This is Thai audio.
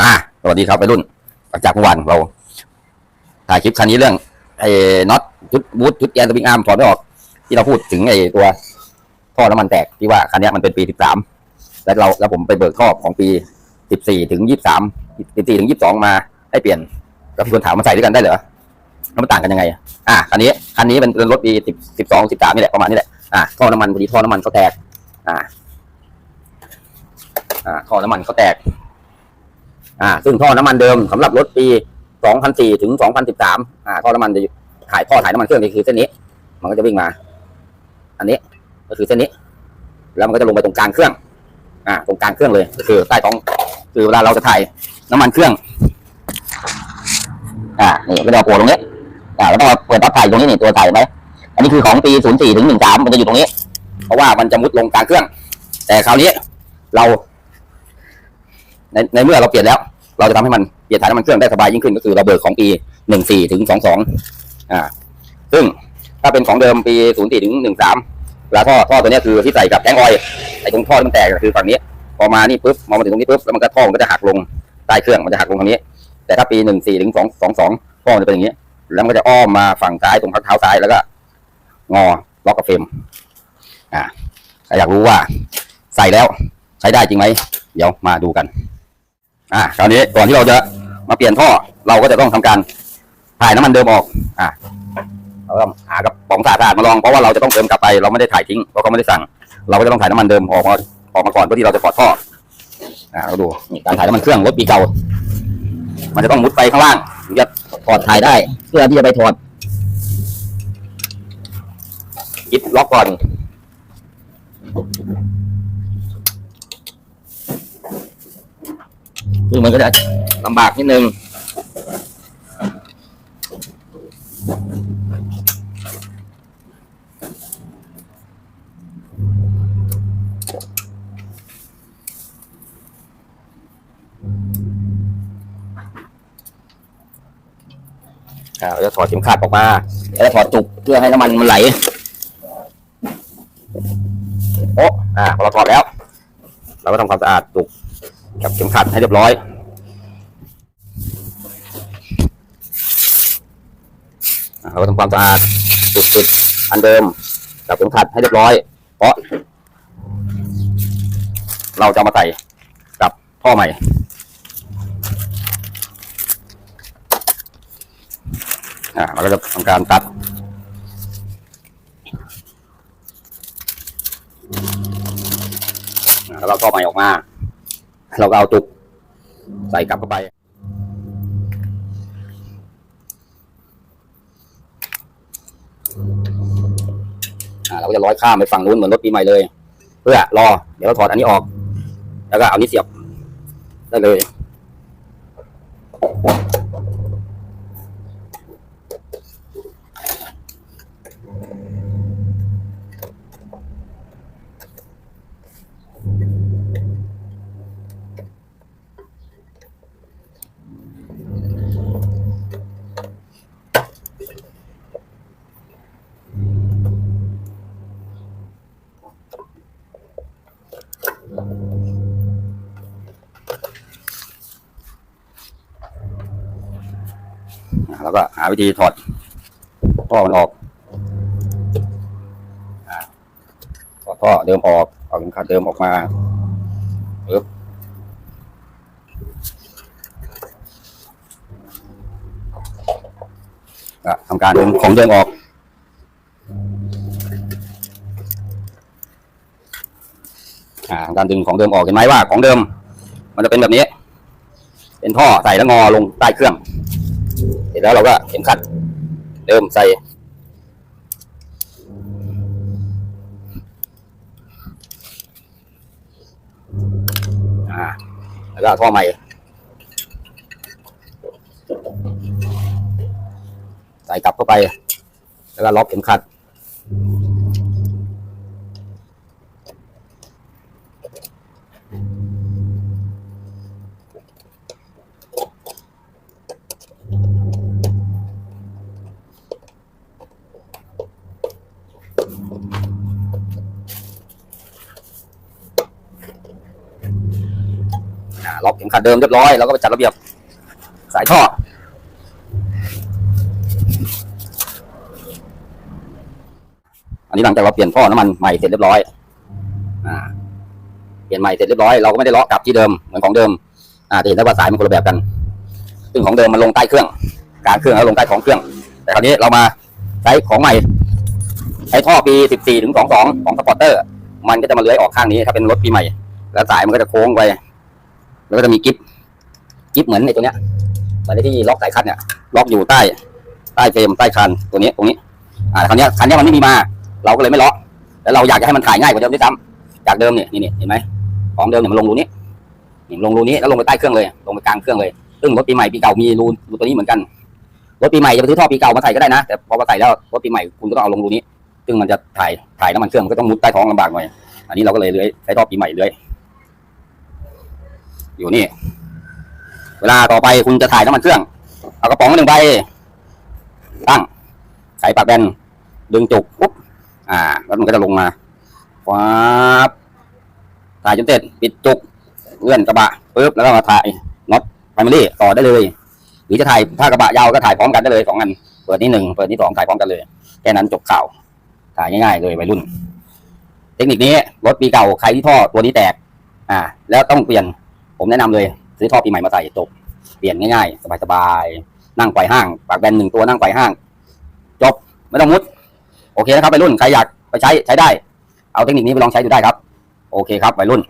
อ่าสวัสดีครับวัยรุ่นหลังจากเมื่อวานเราถ่ายคลิปคันนี้เรื่องไอ้น็อตชุดบูทชุดแกนสปริงอาร์มถอดไม่ออก ที่เราพูดถึงไอ้ตัวท่อน้ำมันแตกที่ว่าคันนี้มันเป็นปีสิบสามแล้วเราแล้วผมไปเบิกท่อของปีสิบสี่ถึงยี่สิบสามสิบสี่ถึงยี่สิบสองมาให้เปลี่ยนก็พี่คนถามมาใส่ด้วยกันได้เหรอแล้วมันต่างกันยังไง อะอ่าคันนี้คันนี้เป็นรถปีสิบสิบสองสิบสามนี่แหละประมาณนี้แหละอ่าท่อน้ำมันพอดีท่อน้ำมันเขาแตก อ่าอ่าท่อน้ำมันเขาแตก อ่าซึ่งท่อน้ำมันเดิมสำหรับรถปี 2004 ถึง 2013 อ่าท่อน้ำมันจะถ่ายท่อถ่ายน้ำมันเครื่องนี่คือเส้นนี้ มันก็จะวิ่งมา อันนี้ก็คือเส้นนี้ แล้วมันก็จะลงไปตรงกลางเครื่อง อ่า ตรงกลางเครื่องเลยก็คือใต้ท้องคือเวลาเราจะถ่ายน้ำมันเครื่อง อ่านี่ก็จะโผล่ตรงนี้อ่าแล้วก็มาเปิดรับถ่ายตรงนี้นี่ตัวถ่ายไหมอันนี้คือของปี 04 ถึง 13 มันจะอยู่ตรงนี้ เพราะว่ามันจะมุดลงกลางเครื่อง แต่คราวนี้เรา ในในเมื่อเราเปลี่ยนแล้ว เราจะทำให้มันเปลี่ยนถ่ายน้ำมันเครื่องได้สบายยิ่งขึ้นก็คือเราเบิกของปีหนึ่งสี่ถึงสองสองอ่า ซึ่งถ้าเป็นของเดิมปีศูนย์สี่ถึงหนึ่งสามแล้วท่อท่อตัวนี้คือที่ใส่กับแทงออยไอ้ตรงท่อที่มันแตกคือฝั่งนี้ พอมานี่ปุ๊บมองมาถึงตรงนี้ปุ๊บแล้วมันก็ท่อมันก็จะหักลงใต้เครื่องมันจะหักลงทางนี้ แต่ถ้าปีหนึ่งสี่ถึงสองสองสองท่อมันจะเป็นอย่างนี้แล้วมันก็จะอ้อมมาฝั่งซ้ายตรงพักเท้าซ้ายแล้วก็ งอล็อกกับเฟรมอ่าถ้าอยากรู้ว่า ใส่แล้วใช้ได้จริงไหมเดี๋ยวมาดูกัน อ่าคราวนี้ก่อนที่เราจะมาเปลี่ยนท่อเราก็จะต้องทำการถ่ายน้ำมันเดิมออก อ่าเราต้องหากระป๋องสะอาดมาลองเพราะว่าเราจะต้องเติมกลับไปเราไม่ได้ถ่ายทิ้งเพราะเขาไม่ได้สั่ง เราก็จะต้องถ่ายน้ำมันเดิมออกมาออกมาก่อนเพื่อที่เราจะถอดท่ออ่าเราดูนี่การถ่ายน้ำมันเครื่องรถปีเก่า มันจะต้องมุดไปข้างล่างถึงจะถอดถ่ายได้ เพื่อที่จะไปถอดยึดล็อกก่อน คือมันก็จะลำบากนิดนึงอ่าเราจะถอดเข็มขัดออกมาแล้วจะถอดจุกเพื่อให้น้ำมันมันไหลโอ้อ่าพอเราถอดแล้ว เราก็ทำความสะอาดจุก กับเข็มขัดให้เรียบร้อย เราก็ทำความสะอาดจุกติดอันเดิมกับเข็มขัดให้เรียบร้อย เพราะ เราจะมาใส่กับท่อใหม่อ่าเราก็จะทำการตัดแล้วเราก็ใหม่ออกมา เราก็เอาตุกใส่กลับเข้าไป เราก็จะร้อยข้ามไปฝั่งนู้นเหมือนรถปีใหม่เลย เพื่อรอ เดี๋ยวเราถอดอันนี้ออก แล้วก็เอานี้เสียบได้เลย แล้วก็หาวิธีถอดท่อมันออกอ่าถอดท่อเดิมออกเอาเข็มขัดเดิมออกมาปึ๊บทำการดึงของเดิมออกทำการดึงของเดิมออกเห็นไหมว่าของเดิม มันจะเป็นแบบนี้ เป็นท่อใส่แล้วงอลงใต้เครื่อง เสร็จแล้วเราก็เข็มขัดเดิมใส่ อ่า แล้วก็ท่อใหม่ ใส่กลับเข้าไป แล้วก็ล็อกเข็มขัด ล็อกเข็มขัดเดิมเรียบร้อยแล้วก็ไปจัดระเบียบสายท่ออันนี้หลังจากเราเปลี่ยนท่อน้ำมันใหม่เสร็จเรียบร้อย อ่า เปลี่ยนใหม่เสร็จเรียบร้อยเราก็ไม่ได้เลาะกลับที่เดิมเหมือนของเดิม อ่าจะเห็นได้ว่าสายมันคนละแบบกัน ซึ่งของเดิมมันลงใต้เครื่อง กลางเครื่องแล้วลงใต้ท้องเครื่อง แต่คราวนี้เรามาใช้ของใหม่ ใช้ท่อปี 14 ถึง 22 ของสปอร์เตอร์ มันก็จะมาเลื้อยออกข้างนี้ถ้าเป็นรถปีใหม่ แล้วสายมันก็จะโค้งไป แล้วก็จะมีกิฟกิฟเหมือนในตัวเนี้ยเหมือนที่ล็อกสายคัดเนี่ยล็อกอยู่ใต้ ใต้เฟรมใต้คันตัวนี้ตรงนี้ อ่าคราวเนี้คันนี้มันไม่มีมา เราก็เลยไม่ล็อกแล้วเราอยากจะให้มันถ่ายง่ายกว่าเดิมด้วยซ้ำจากเดิมเนี่ยนี่นี่เห็นไหมของเดิมเนี่ยมันลงรูนี้นี่ลงรูนี้แล้วลงไปใต้เครื่องเลยลงไปกลางเครื่องเลย ซึ่งรถปีใหม่ปีเก่ามีรูรูตัวนี้เหมือนกันรถปีใหม่จะไปซื้อท่อปีเก่ามาใส่ก็ได้นะแต่พอมาใส่แล้วรถปีใหม่คุณก็ต้องเอาลงรูนี้ ซึ่งมันจะถ่ายถ่ายน้ำมันเครื่องมันก็ต้องมุดใต้ท้องลำบากหน่อยอันนี้เราก็เลยเลื้อยใช้ท่อปีใหม่เลื้อย อยู่นี่ เวลาต่อไปคุณจะถ่ายน้ำมันเครื่อง เอากระป๋องมาหนึ่งใบตั้งใส่ปากแบนดึงจุกปุ๊บอ่า แล้วมันก็จะลงมาฟ้าบถ่ายจนเสร็จปิดจุกเลื่อนกระบะปุ๊บแล้วก็มาถ่ายน็อตไฟมารี่ต่อได้เลย หรือจะถ่ายถ้ากระบะยาวก็ถ่ายพร้อมกันได้เลยสองอันเปิดนี่หนึ่งเปิดนี่สองถ่ายพร้อมกันเลยแค่นั้นจบข่าวถ่ายง่ายๆเลยวัยรุ่น เทคนิคนี้รถปีเก่าใครที่ท่อตัวนี้แตก อ่า แล้วต้องเปลี่ยน ผมแนะนำเลย ซื้อท่อปีใหม่มาใส่จบเปลี่ยนง่ายๆ สบายๆ นั่งไขว่ห้าง ปากแบนหนึ่งตัวนั่งไขว่ห้าง จบไม่ต้องมุด โอเคนะครับไปรุ่นใครอยากไปใช้ใช้ได้ เอาเทคนิคนี้ไปลองใช้ดูได้ครับ โอเคครับไปรุ่น